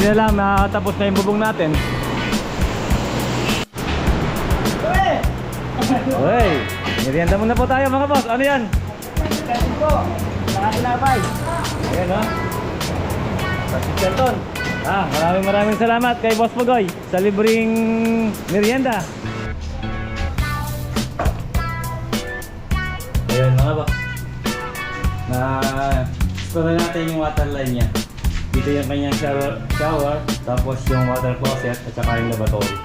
Buti na lang nakatapos na yung bubong natin. Uy, merienda muna po tayo mga boss. Ano yan? Ayan o. Pasit Canton. Ah, maraming maraming salamat kay Boss Pugoy sa libreng merienda. Ayan mga boss. Na na natin yung water line niya. Dito yung kanyang shower, shower tapos yung water closet at saka yung lavatory.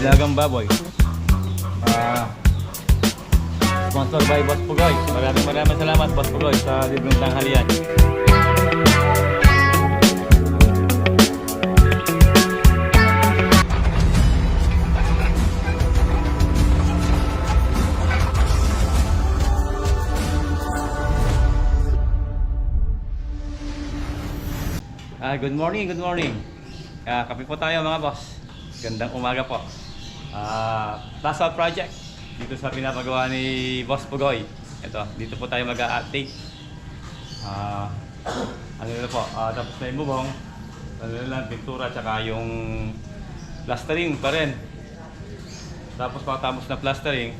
Ilagang baboy. Ah, sponsor by Boss Pugoy. Maraming maraming salamat Boss Pugoy sa libreng tanghalian. Ah, good morning, good morning. Ah, kape po tayo mga boss. Gandang umaga po. Ah, Plaza Project dito sa pinapagawa ni Boss Pugoy. Ito, dito po tayo mag-update. Ah, ano na po, ah, tapos na yung bubong. Ano na lang, pintura, tsaka yung plastering pa rin. Tapos pagkatapos na plastering,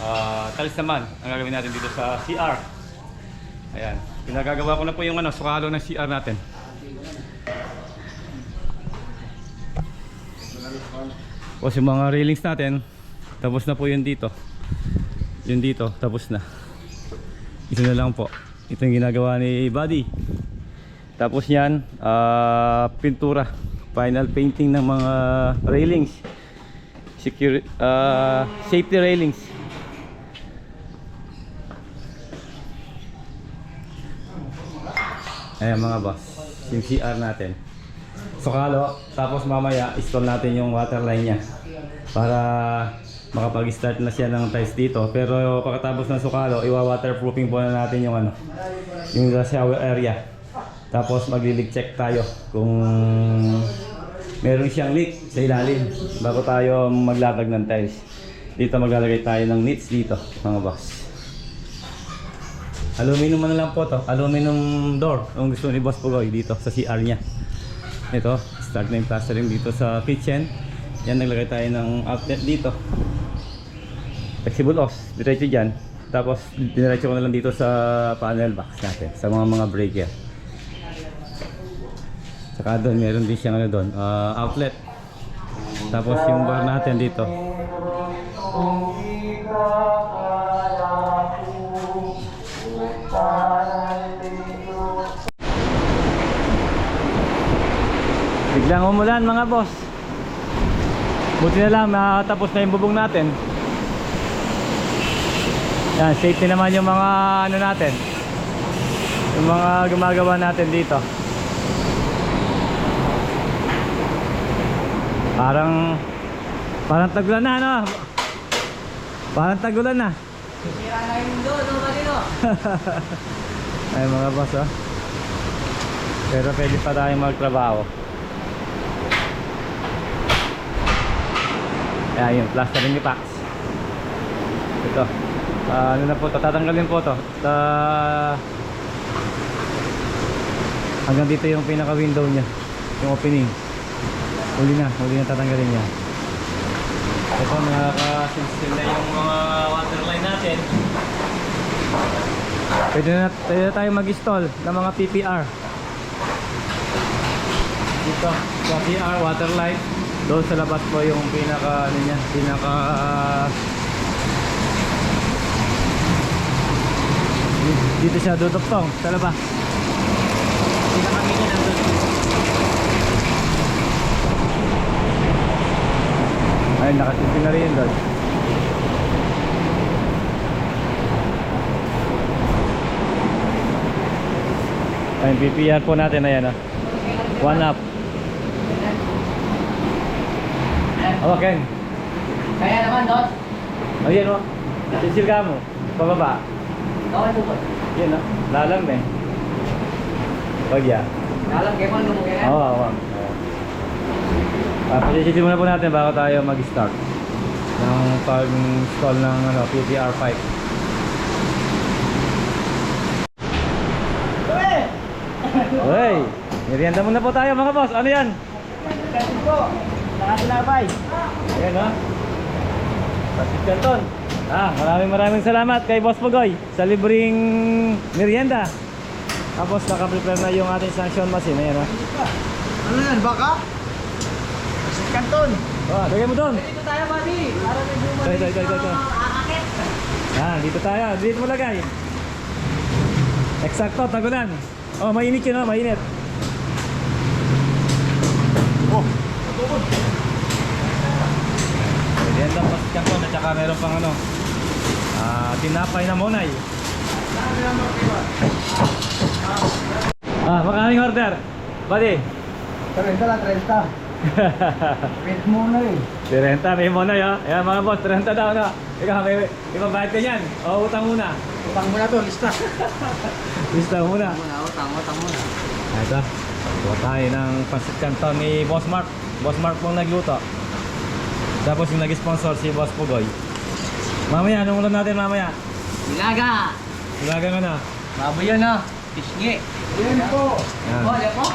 ah, talis naman ang gagawin natin dito sa CR. Ayan. Pinagagawa ko na po yung ano, sukalo ng CR natin. Tapos yung mga railings natin, tapos na po yun dito. Yun dito, tapos na. Ito na lang po. Ito yung ginagawa ni Buddy. Tapos yan, ah, pintura. Final painting ng mga railings. Security, safety railings. Ayan mga boss, yung CR natin. Sukalo, tapos mamaya install natin yung water line niya para makapag-start na siya ng tiles dito. Pero pagkatapos ng sukalo, iwa-waterproofing po na natin yung ano, yung shower area. Tapos magli-leak check tayo kung meron siyang leak sa ilalim bago tayo maglatag ng tiles. Dito maglalagay tayo ng nits dito, mga boss. Aluminum na lang po to. Aluminum door. Kung gusto ni Boss Pugoy dito sa CR niya. Ito, start na yung plastering dito sa kitchen. Yan, naglagay tayo ng outlet dito. Flexible os, diretso dyan. Tapos, diniretso ko na lang dito sa panel box natin. Sa mga mga breaker. Saka doon, meron din siyang ano doon, ah, outlet. Tapos yung bar natin dito. Biglang umulan mga boss. Buti na lang nakatapos na yung bubong natin. Yan, safety naman yung mga ano natin. Yung mga gumagawa natin dito. Parang parang tagulan na ano? Parang tagulan na. Sira na yung Marino? Ay mga boss oh. Pero pwede pa tayong magtrabaho. Ayan yung plastering ni Pax. Ito. Ah, ano na po to? Tatanggalin po to. Sa hanggang dito yung pinaka window niya. Yung opening. Huli na. Huli na tatanggalin niya. Ito nakaka-sensitive na yung mga water line natin. Pwede na, pwede na tayo mag-install ng mga PPR. Dito, sa PR, water line. Doon sa labas po yung pinaka, ano niya, pinaka... Dito siya duduktong, sa labas. Pinaka mini nandun. Ay, nakasinti na rin doon. Ay, PPR po natin, ayan ah. One up. Hawakan. Kaya naman, Dos. Ayan o. Sisil ka mo. Pababa. Mo po. Yan o. Lalam eh. Wag ya. Alam kayo mo, lumugay Oo, na. oh, awang. Uh, Pagsisimula po natin bago tayo mag-start ng pag-install ng ano, PTR pipe. Hey! Merienda muna po tayo mga boss. Ano yan? Nakasilabay. Ayan ha. Pasit Canton. Ah, maraming maraming salamat kay Boss Pugoy sa libreng merienda. Tapos naka-prepare na yung ating sanction machine. Ayan ha. Ano yan, baka? Sa kanton. Oh, lagay mo doon. Dito tayo, buddy. Para medyo Ito, ito, ito, ito, ito. Yan, dito tayo. Dito mo lagay. Eksakto, tagulan. Oh, mainit yun oh, mainit. Oh, Merienda Pasit Canton at saka meron pang ano. Ah, tinapay na monay. Ah, makaming order. Buddy. 30 lang, 30. Pwede muna eh. 30, may monay oh. Ayan mga boss, 30 daw no. Ikaw, may ibabayad ka yan. O, utang muna. Utang mo na to, lista. Lista muna. Muna, utang, utang muna. Ito. Gawa tayo ng pancit canton ni Boss Mark. Boss Mark pong nagluto. Tapos yung nag-sponsor si Boss Pugoy. Mamaya, anong ulam natin mamaya? Nilaga. Ilaga nga na. Baboy yan ah. Pisngi. Yan po. Yan. Oh, yan po.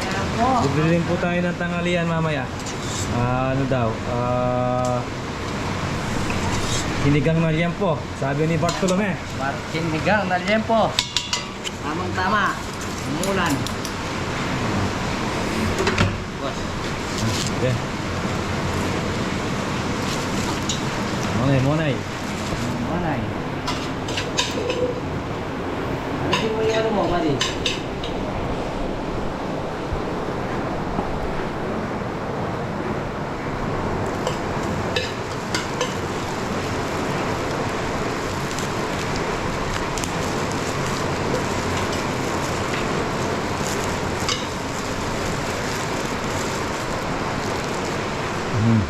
Yan po. Bibili po tayo ng tanghalian mamaya. Ah, ano daw? Ah... Sinigang na liempo, sabi ni Bartolome. Martin Migang na liempo. Tamang tama. Umulan. Boss. Okay. Monay, monay. Manay. Ano mo yung ano mo, buddy? Hmm.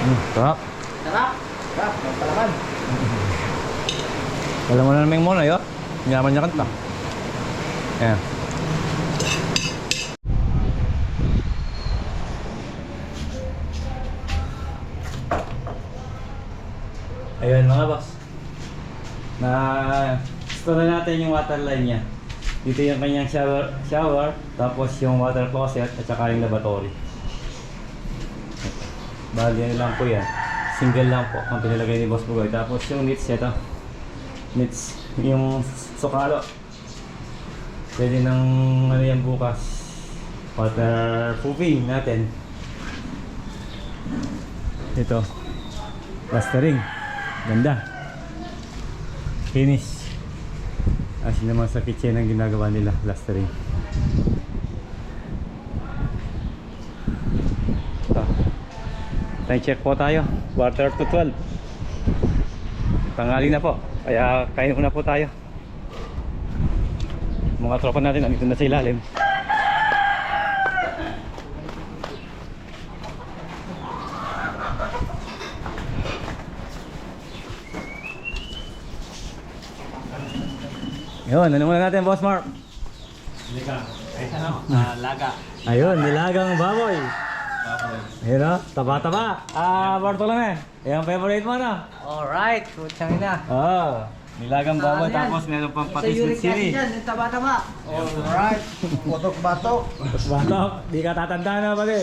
Hmm, sarap. Sarap. Tap, palaman. Alam mo na namin muna, yo. Yaman niya kanta. Ayan. Ayun mga boss. Na na natin yung water line niya. Dito yung kanyang shower, shower tapos yung water closet at saka yung lavatory. Bali ano lang po yan. Single lang po ang pinilagay ni Boss Bugoy. Tapos yung nits ito. Nits yung sukalo. Pwede nang ano yan bukas. Waterproofing natin. Ito. Plastering. Ganda. Finish. As naman sa kitchen ang ginagawa nila, plastering. Ito. Time check po tayo. Quarter to 12. Tangali na po. Kaya kain muna po tayo. Mga tropa natin nandito na sa ilalim. Yun, ano muna natin, Boss Mark? Ano? Ah, laga. Ayun, nilagang baboy. Ayun o, taba-taba. Ah, Bartolome, yan favorite mo na. Alright, kutsang ina. Oh, nilagang baboy. Yan? Tapos meron pang Sa patis with acid yan, yung taba-taba. Alright. Batok-batok. Batok, di ka tatanda na pali.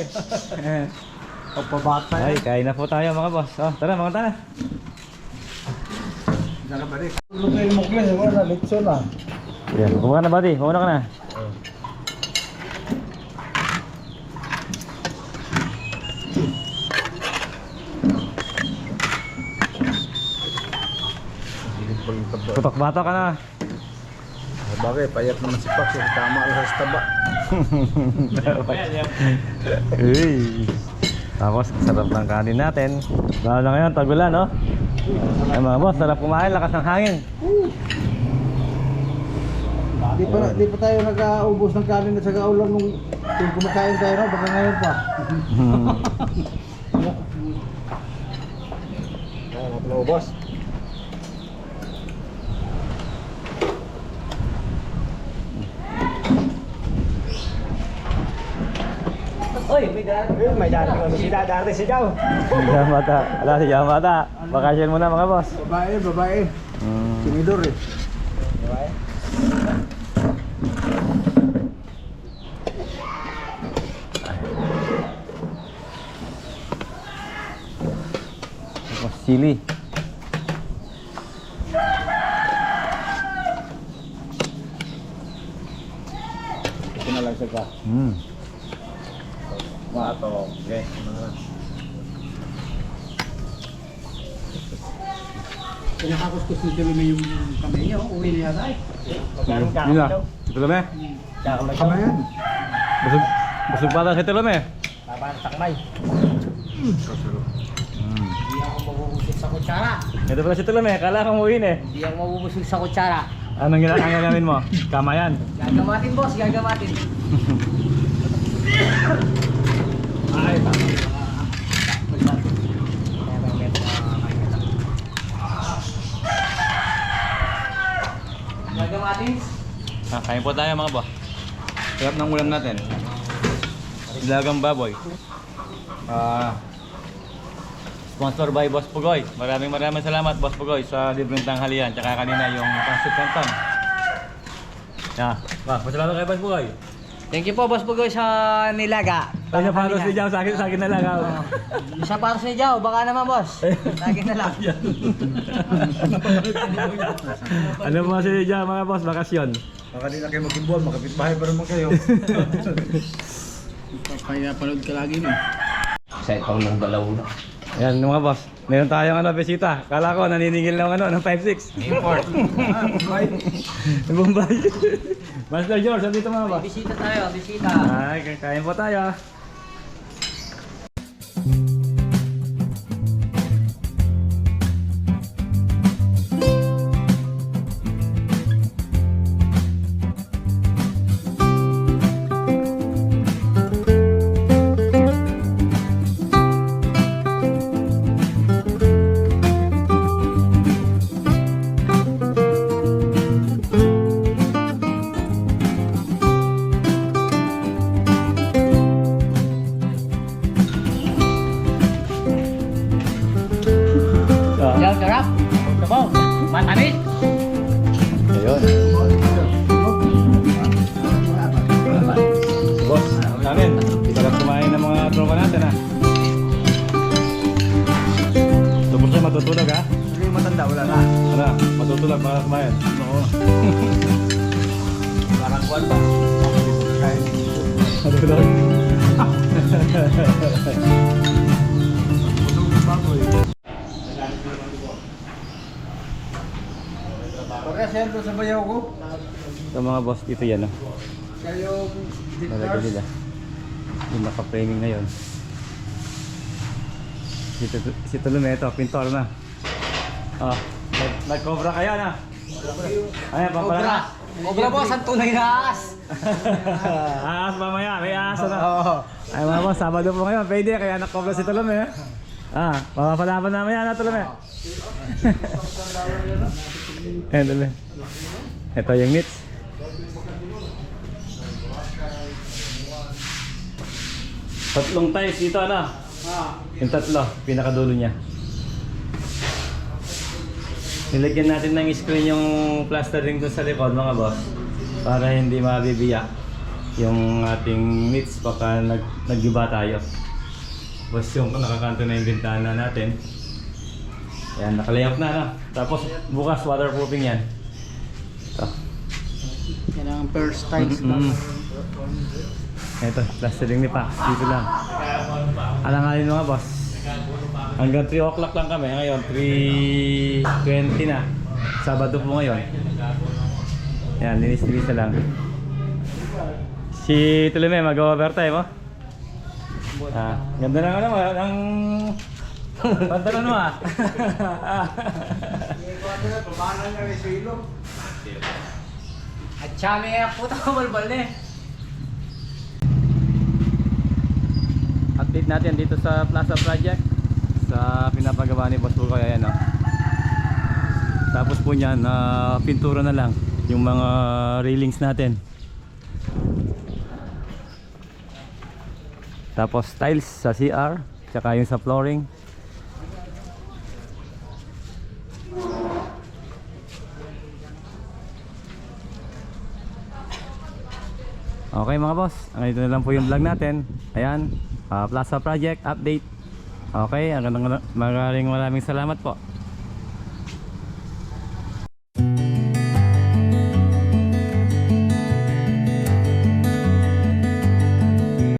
Pagpabata Ay, kain na po tayo mga boss. Oh, tara, mga tara. Diyan ka ba rin? Lugay mo kles, wala na, litso na. Yan, kumuha ka na buddy, kumuha ka na. Putok-batok ka na. Bagay, payat naman si Pax. Tama lang sa taba. Uy. Tapos, sarap ng kanin natin. Lalo na ngayon, tagulan, no? Ay mga boss, sarap kumain, lakas ng hangin. Di pa, di pa tayo nag-aubos ng kanin at saka ulam nung yung kumakain tayo na, baka ngayon pa. Kaya na May darating kami sila, darating si Daw. Jamata. Ala si Jamata. Bakasyon muna mga boss. Babae, babae. Mm. Sinidor eh. Tapos chili. Ito na lang siya ka. Mm. Mato. Okay. Pinakakuskus ni Tuloy yung kamay niya. Uwi niya tayo. Magkaroon ka. Yun na. Ito lang eh. Kakamay Kamay yan. Busog, busog pa sa ito lang eh. Laban sa kamay. Mm. Hindi ako mabubusog sa kutsara. Ito pala si Tulom eh. Kala kang uwin eh. Hindi ako mabubusog sa kutsara. Anong ginakanga namin mo? Kamayan. Gagamatin boss, gagamatin. Ay, tama. Gagamatin. Ah, kain po tayo mga boss. Sarap ng ulam natin. Ilagang baboy. Ah, sponsor by Boss Pugoy. Maraming maraming salamat Boss Pugoy sa libreng tanghalian. Tsaka kanina yung pancit canton. Yeah. Wah, pasalamat kay Boss Pugoy. Thank you po boss Pugoy sa nilaga. Ay, naparos ni Jam sa akin, sa akin na lang. ah. Isa para sa Jao, baka naman boss. Sa akin na lang. ano mo si Jam mga boss, bakasyon? Baka di na kayo mag-involve. Makapit-bahay pa naman kayo. Kaya panood ka lagi no. Sa ikaw ng dalaw na. Ayan mga boss, meron tayong ano, besita. Kala ko naniningil ng ano, ng 5'6". Import. Bombay. Master George, dito mga boss. Bisita tayo, bisita. Ay, kakain po tayo. Sabaw. Matamis. ayun. Boss, sa amin. Sarap kumain ng mga tropa natin ha. Tapos siya matutulog ha. Hindi matanda, wala na. Ano, matutulog para kumain. Oo. Parang kwan ba? Kahit Matutulog. Pagka siyempre sa bayaw ko, Sa mga boss dito yan oh. kayo Nalagyan nila. Yung naka-framing na yun. Si, si Tulumeto, pintor na. Ah, nag- nag-cobra kaya na. Ayan, Cobra. papala. Cobra boss, ang tunay na aas. Aas mamaya, may aas na. Oo. Ay mga boss, Sabado po ngayon, pwede kaya nakobra si Tulume. Ah, mapapalaban namin yan na Tulume. Ayan, Tulume. Ito yung meats. Tatlong tiles dito ano? Yung tatlo, pinakadulo niya. Nilagyan natin ng screen yung plastering doon sa likod mga boss para hindi mabibiyak yung ating meats baka nag naggiba tayo. Boss yung nakakanto na yung bintana natin. Yan, nakalayout na no? Tapos bukas waterproofing yan. Ito. Yan ang first Mm-mm. Ito, plastering ni Pax. Dito lang. Alanganin mga boss. Hanggang 3 o'clock lang kami. Ngayon, 3.20 na. Sabado po ngayon. Yan, linis-linis na lang. Si Tulime, mag-overtime oh. Ah, ganda ng ano ng pantalon mo ah. At chami ang puta ko balbal na eh. Update natin dito sa Plaza Project sa pinapagawa ni Boss Bukoy ayan oh. Tapos po niyan na pintura na lang yung mga railings natin. Tapos tiles sa CR, tsaka yung sa flooring. Okay mga boss, hanggang dito na lang po yung vlog natin. Ayan, ah, Plaza Project update. Okay, maraming maraming salamat po.